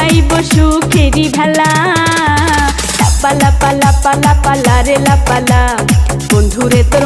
ভাসাইব সুখেরি ভেলা। লাপালা পালা পালা পালা রে লাপালা বন্ধুরে তোর